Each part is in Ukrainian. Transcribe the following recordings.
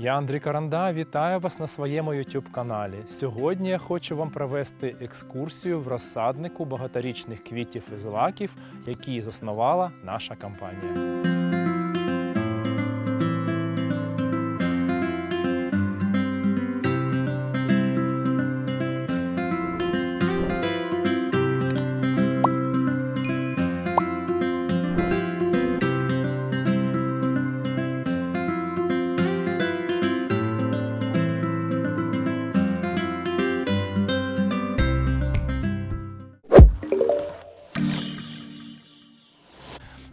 Я Андрій Каранда, вітаю вас на своєму YouTube каналі. Сьогодні я хочу вам провести екскурсію в розсаднику багаторічних квітів і злаків, які заснувала наша компанія.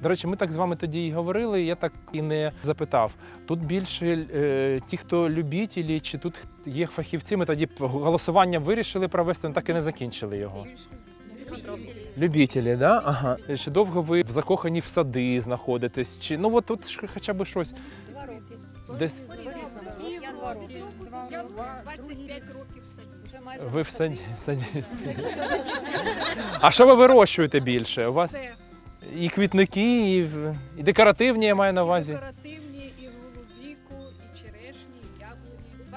До речі, ми так з вами тоді і говорили. Я так і не запитав. Тут більше е, ті, хто любітелі, чи тут є фахівці. Ми тоді голосування вирішили провести, але так і не закінчили його. Любітелі, да? Ага. Чи довго ви в закохані в сади знаходитесь? Чи ну от тут хоча б щось Два роки. десь Я два роки. Я 25 років. Вже майже ви в саді садісти. А що ви вирощуєте більше? У вас Все. І квітники, і, і декоративні я маю на увазі. Декоративні,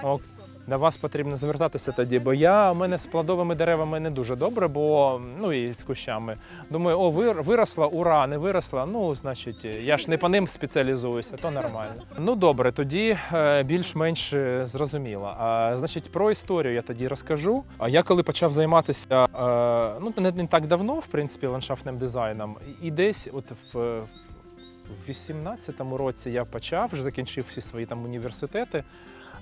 20. До вас потрібно звертатися тоді, бо я у мене з плодовими деревами не дуже добре, бо ну і з кущами. Думаю, о, вир- виросла, ура, не виросла. Ну, значить, я ж не по ним спеціалізуюся, то нормально. Ну добре, тоді е, більш-менш е, зрозуміло. А, значить, про історію я тоді розкажу. А я коли почав займатися, е, ну не, не так давно, в принципі, ландшафтним дизайном, і десь, от в. В 18-му році я почав, вже закінчив всі свої там університети.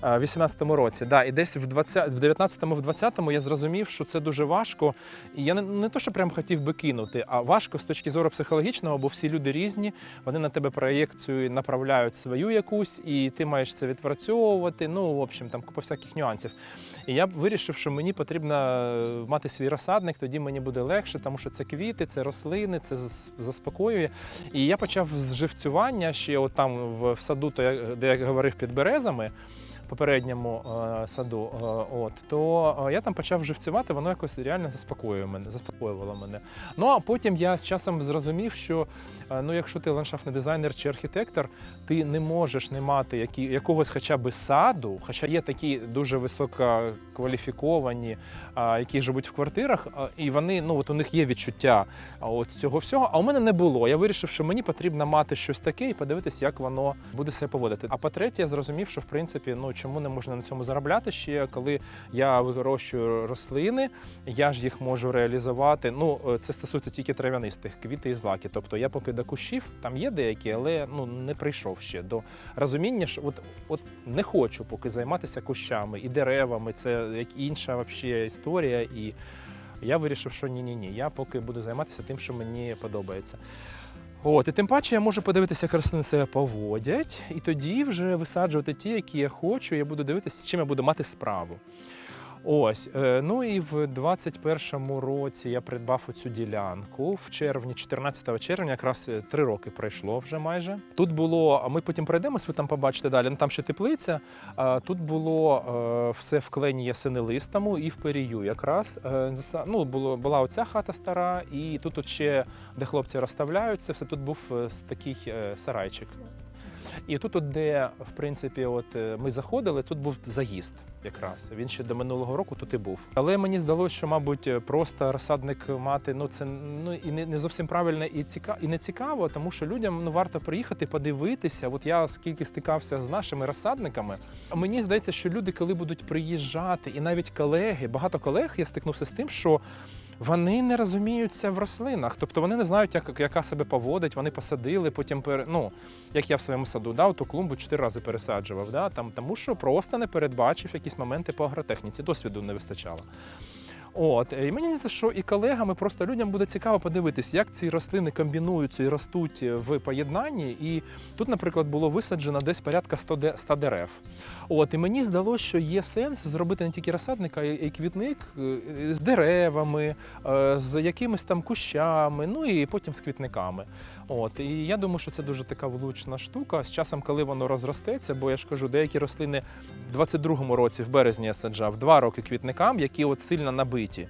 Е, 18-му році, да, і десь в 20, в 19-му, в 20-му я зрозумів, що це дуже важко. І я не, не то, що прям хотів би кинути, а важко з точки зору психологічного, бо всі люди різні, вони на тебе проєкцію направляють свою якусь, і ти маєш це відпрацьовувати. Ну, в общем, там купа всяких нюансів. І я вирішив, що мені потрібно е, мати свій розсадник, тоді мені буде легше, тому що це квіти, це рослини, це заспокоює. І я почав з живцювання ще от там в, саду, то де я говорив під березами. Попередньому е, саду, е, от то е, я там почав живцювати, воно якось реально заспокоює мене, заспокоювало мене. Ну а потім я з часом зрозумів, що ну, якщо ти ландшафтний дизайнер чи архітектор, ти не можеш не мати які, якогось хоча б саду, хоча є такі дуже висококваліфіковані, які живуть в квартирах, і вони ну от у них є відчуття от цього всього. А у мене не було. Я вирішив, що мені потрібно мати щось таке і подивитися, як воно буде себе поводити. А по-третє, я зрозумів, що в принципі ну чому не можна на цьому заробляти ще, коли я вирощую рослини, я ж їх можу реалізувати. Ну е, це стосується тільки трав'янистих квіти і злаки. Тобто я поки до кущів, там є деякі, але ну не прийшов ще до розуміння, що от, от не хочу поки займатися кущами і деревами. Це як інша вообще історія. І я вирішив, що ні, ні, ні. Я поки буду займатися тим, що мені подобається. От, і тим паче я можу подивитися, як рослини себе поводять, і тоді вже висаджувати ті, які я хочу. Я буду дивитися, з чим я буду мати справу. Ось, е, ну і в 21-му році я придбав оцю ділянку в червні, 14 червня, якраз е, три роки пройшло вже майже. Тут було, а ми потім пройдемось, ви там побачите далі. Ну там ще теплиця. Тут було е, все в клені і в перію. Якраз ну, було, була оця хата стара, і тут от ще, де хлопці розставляються, все тут був такий сарайчик. І тут, от, де в принципі, от е, ми заходили, тут був заїзд якраз. Він ще до минулого року тут і був. Але мені здалося, що, мабуть, просто розсадник мати ну це ну і не, не зовсім правильно і ціка, і не цікаво, тому що людям ну варто приїхати, подивитися. От я скільки стикався з нашими розсадниками. Мені здається, що люди, коли будуть приїжджати, і навіть колеги, багато колег я стикнувся з тим, що. Вони не розуміються в рослинах, тобто вони не знають, як, яка себе поводить. Вони посадили, потім пере, ну, як я в своєму саду, да, ту клумбу чотири рази пересаджував. Да, там, тому що просто не передбачив якісь моменти по агротехніці, досвіду не вистачало. От, і мені здається, що і колегами просто людям буде цікаво подивитись, як ці рослини комбінуються і ростуть в поєднанні. І тут, наприклад, було висаджено десь порядка 100 дерев. От, і мені здалося, що є сенс зробити не тільки розсадник, а й квітник е, з деревами, е, з якимись там кущами, ну і потім з квітниками. От, і я думаю, що це дуже така влучна штука. З часом, коли воно розростеться, бо я ж кажу, деякі рослини в 22-му році, в березні я саджав два роки квітникам, які от сильно набиті е,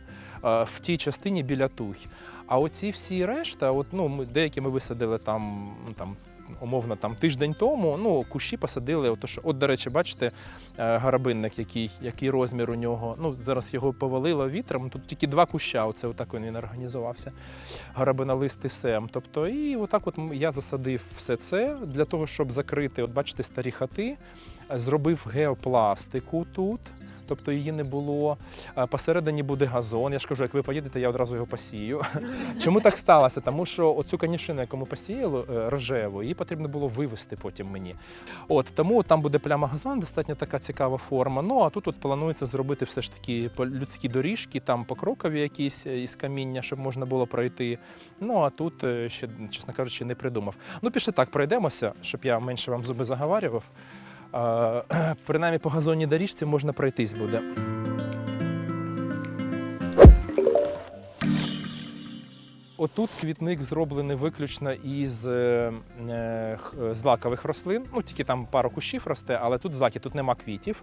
в тій частині біля тухи. А оці всі решта, от, ну, деякі ми висадили там, ну, там умовно там тиждень тому ну, кущі посадили. От, от, до речі, бачите, е, гарабинник, який, який розмір у нього. Ну, зараз його повалило вітром. Тут тільки два куща. Оце отак він організувався. Гарабинолистий сем. Тобто, і отак от я засадив все це для того, щоб закрити, от бачите, старі хати, е, зробив геопластику тут. Тобто її не було. Е, Посередині буде газон. Я ж кажу, як ви поїдете, я одразу його посію. Чому так сталося? Тому що оцю канішину, яку ми посіяли, е, рожеву, її потрібно було вивезти потім мені. От тому там буде пляма газон, достатньо така цікава форма. Ну а тут от планується зробити все ж таки людські доріжки, там покрокові якісь е, із каміння, щоб можна було пройти. Ну а тут ще, чесно кажучи, не придумав. Ну, пішли так, пройдемося, щоб я менше вам зуби заговарював. Принаймні по газонній доріжці можна пройтись буде. Отут квітник зроблений виключно із е, е, злакових рослин. Ну, тільки там пару кущів росте, але тут злаки, тут нема квітів,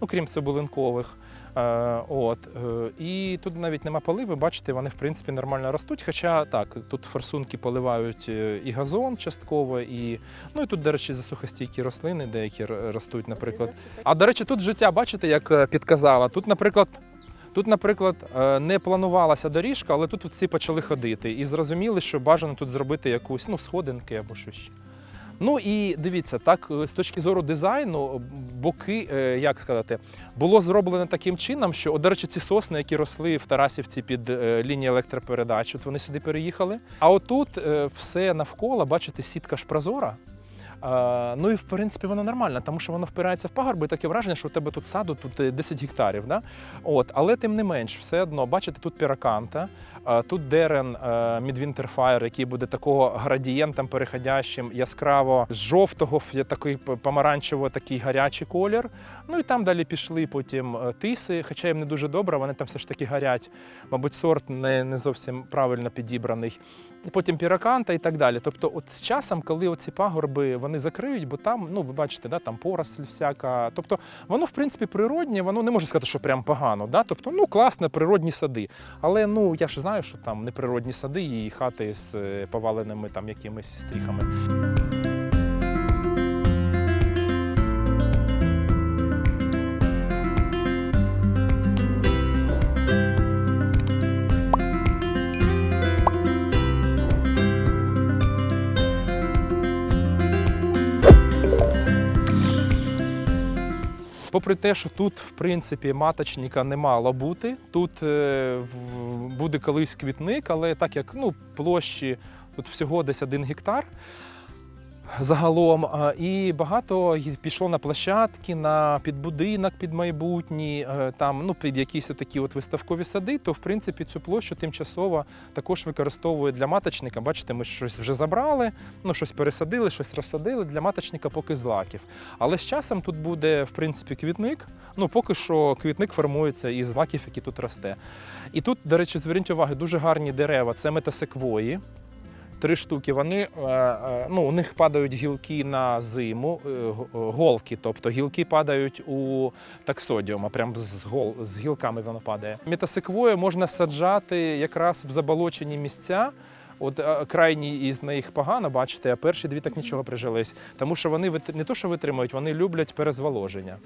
ну крім цибулинкових. Е, от, е, і тут навіть нема поливи, бачите, вони в принципі нормально ростуть. Хоча так, тут форсунки поливають е, і газон частково, і ну і тут, до речі, засухостійкі рослини, деякі ростуть, наприклад. А до речі, тут життя, бачите, як е, підказала. Тут, наприклад, Тут, наприклад, е, не планувалася доріжка, але тут всі почали ходити і зрозуміли, що бажано тут зробити якусь ну, сходинки або щось. Ну і дивіться, так е, з точки зору дизайну, боки, е, як сказати, було зроблено таким чином, що, до речі, ці сосни, які росли в Тарасівці під лінією електропередач, от вони сюди переїхали. А отут все навколо, бачите, сітка ж прозора. Е, Ну і в принципі воно нормально, тому що воно впирається в пагорби, і таке враження, що у тебе тут саду тут е, 10 гектарів. Да? От, але тим не менш, все одно, бачите, тут піраканта, е, тут дерен е, Fire, який буде такого градієнтом переходящим яскраво з жовтого такий помаранчево такий гарячий колір. Ну і там далі пішли потім е, тиси, хоча їм не дуже добре, вони там все ж таки гарять. Мабуть, сорт не, не зовсім правильно підібраний. Потім піраканта і так далі. Тобто, от з часом, коли оці пагорби вони закриють, бо там, ну ви бачите, да, там поросль всяка. Тобто воно, в принципі, природнє, воно не може сказати, що прям погано. Да? Тобто, ну класно, природні сади. Але ну я ж знаю, що там неприродні сади і хати з е, поваленими там якимись стріхами. Попри те, що тут, в принципі, маточника не мало бути, тут е, буде колись квітник, але так як ну, площі тут всього десь один гектар загалом, і багато пішло на площадки, на підбудинок під майбутній, е, там ну, під якісь такі от виставкові сади, то в принципі цю площу тимчасово також використовують для маточника. Бачите, ми щось вже забрали, ну щось пересадили, щось розсадили для маточника поки злаків. Але з часом тут буде в принципі квітник. Ну поки що квітник формується із злаків, які тут росте. І тут, до речі, зверніть увагу, дуже гарні дерева. Це метасеквої. Три штуки. Вони е, е, ну, у них падають гілки на зиму, е, голки, тобто гілки падають у таксодіума, прям з, гол, з гілками воно падає. Метасеквою можна саджати якраз в заболочені місця. От крайній із них погано, бачите, а перші дві так нічого прижились. Тому що вони не то, що витримують, вони люблять перезволоження.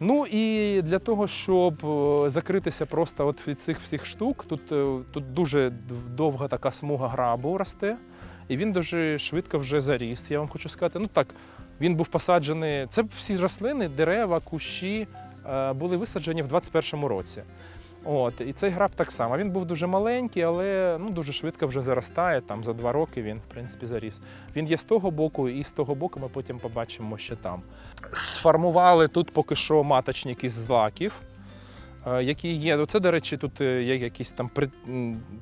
Ну і для того, щоб е, закритися просто от від цих всіх штук, тут, е, тут дуже довга така смуга грабу росте, і він дуже швидко вже заріс. Я вам хочу сказати. Ну так, він був посаджений. Це всі рослини, дерева, кущі е, були висаджені в 21-му році. От, і цей граб так само. Він був дуже маленький, але ну, дуже швидко вже заростає. Там за два роки він, в принципі, заріс. Він є з того боку, і з того боку ми потім побачимо, що там. Сформували тут поки що маточник із злаків. е, Які є, це, до речі, тут е, є якісь там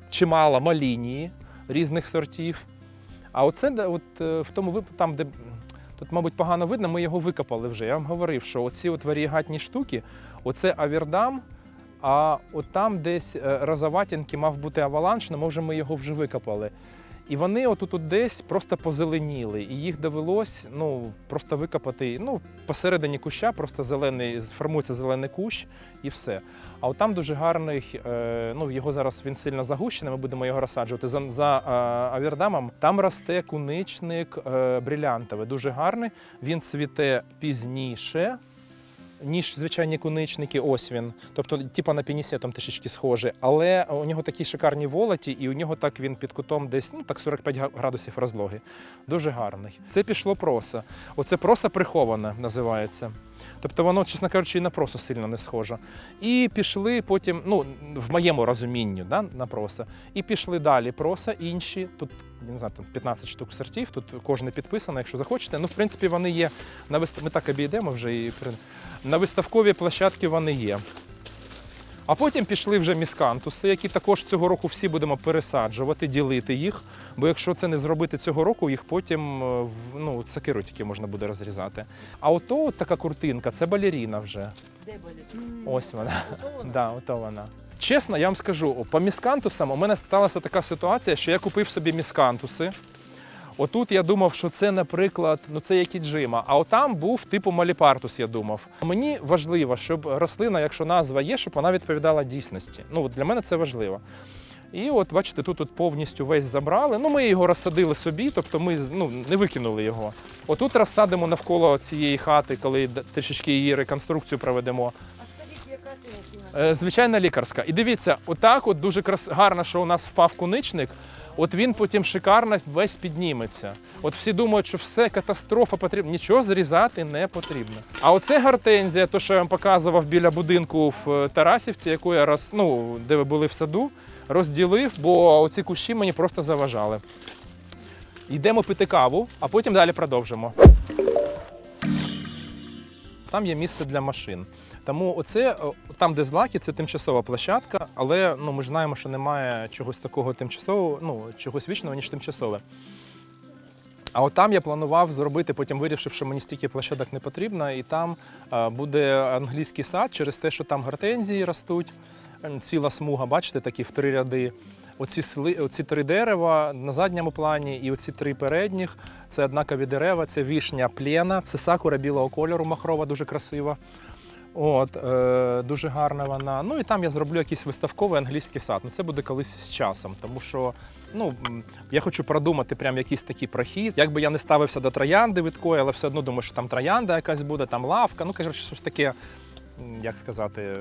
чимало малінії різних сортів. А оце от, е, в тому випадку, там, де тут, мабуть, погано видно, ми його викопали вже. Я вам говорив, що оці от варієгатні штуки, оце авірдам, а от там десь е, розоватінки мав бути аваланш, але може ми його вже викопали. І вони отут от десь просто позеленіли, і їх довелось ну, просто викопати ну, посередині куща, просто зелений, сформується зелений кущ і все. А от там дуже гарний, е, ну його зараз він сильно загущений, ми будемо його розсаджувати. За, за е, авердамом там росте куничник брилянтовий, дуже гарний. Він цвіте пізніше. Ніж звичайні куничники, ось він. Тобто, типа на пінісетом трішечки схожий. Але у нього такі шикарні волоті, і у нього так він під кутом десь ну так 45 га- градусів розлоги. Дуже гарний. Це пішло проса. Оце проса прихована називається. Тобто воно, чесно кажучи, і на просо сильно не схоже. І пішли потім, ну в моєму розумінні, да, на проса. І пішли далі проса, інші. Тут не знаю, там 15 штук сортів. Тут кожне підписано, якщо захочете. Ну, в принципі, вони є на вистав... Ми так обійдемо вже і на виставковій площадці вони є. А потім пішли вже міскантуси, які також цього року всі будемо пересаджувати, ділити їх. Бо якщо це не зробити цього року, їх потім е, в- ну, сакиру тільки можна буде розрізати. А ото от така куртинка, це балеріна вже. Ось вона. Да, ото вона. Чесно, я вам скажу, по міскантусам у мене сталася така ситуація, що я купив собі міскантуси. Отут я думав, що це, наприклад, ну це як і джима, а отам був типу маліпартус, я думав. Мені важливо, щоб рослина, якщо назва є, щоб вона відповідала дійсності. Ну, от для мене це важливо. І от, бачите, тут от повністю весь забрали. Ну, ми його розсадили собі, тобто ми ну, не викинули його. Отут розсадимо навколо цієї хати, коли трішечки її реконструкцію проведемо. А скажіть, яка це? Е, Звичайна лікарська. І дивіться, отак от дуже крас... гарно, що у нас впав куничник. От він потім шикарно весь підніметься. От всі думають, що все катастрофа потрібна. Нічого зрізати не потрібно. А оце гортензія, то що я вам показував біля будинку в е, Тарасівці, яку я роз... ну, де ви були в саду, розділив, бо оці кущі мені просто заважали. Йдемо пити каву, а потім далі продовжимо. Там є місце для машин. Тому оце там, де злаки, це тимчасова площадка, але ну ми знаємо, що немає чогось такого тимчасового, ну чогось вічного, ніж тимчасове. А от там я планував зробити, потім вирішив, що мені стільки площадок не потрібно, і там е, буде англійський сад через те, що там гортензії ростуть, е, ціла смуга, бачите, такі в три ряди. Оці, оці три дерева на задньому плані і оці три передніх це однакові дерева, це вішня плена, це сакура білого кольору, махрова, дуже красива. От, е, дуже гарна вона. Ну і там я зроблю якийсь виставковий англійський сад. Ну це буде колись з часом, тому що ну, я хочу продумати прям якийсь такий прохід. Якби я не ставився до троянди видкої, але все одно думаю, що там троянда якась буде, там лавка. Ну, коротше, щось таке, як сказати, е,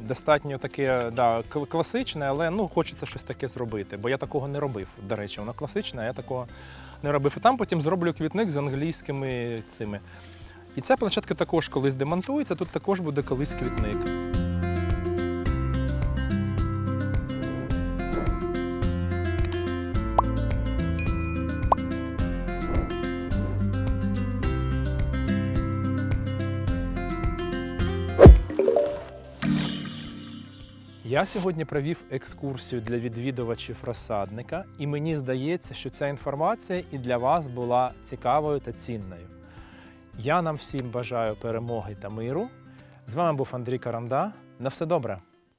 достатньо таке да, класичне, але ну, хочеться щось таке зробити. Бо я такого не робив. До речі, воно класичне, а я такого не робив. І там потім зроблю квітник з англійськими цими. І ця площадка також колись демонтується, тут також буде колись квітник. Я сьогодні провів екскурсію для відвідувачів розсадника, і мені здається, що ця інформація і для вас була цікавою та цінною. Я нам всім бажаю перемоги та миру. З вами був Андрій Каранда. На все добре!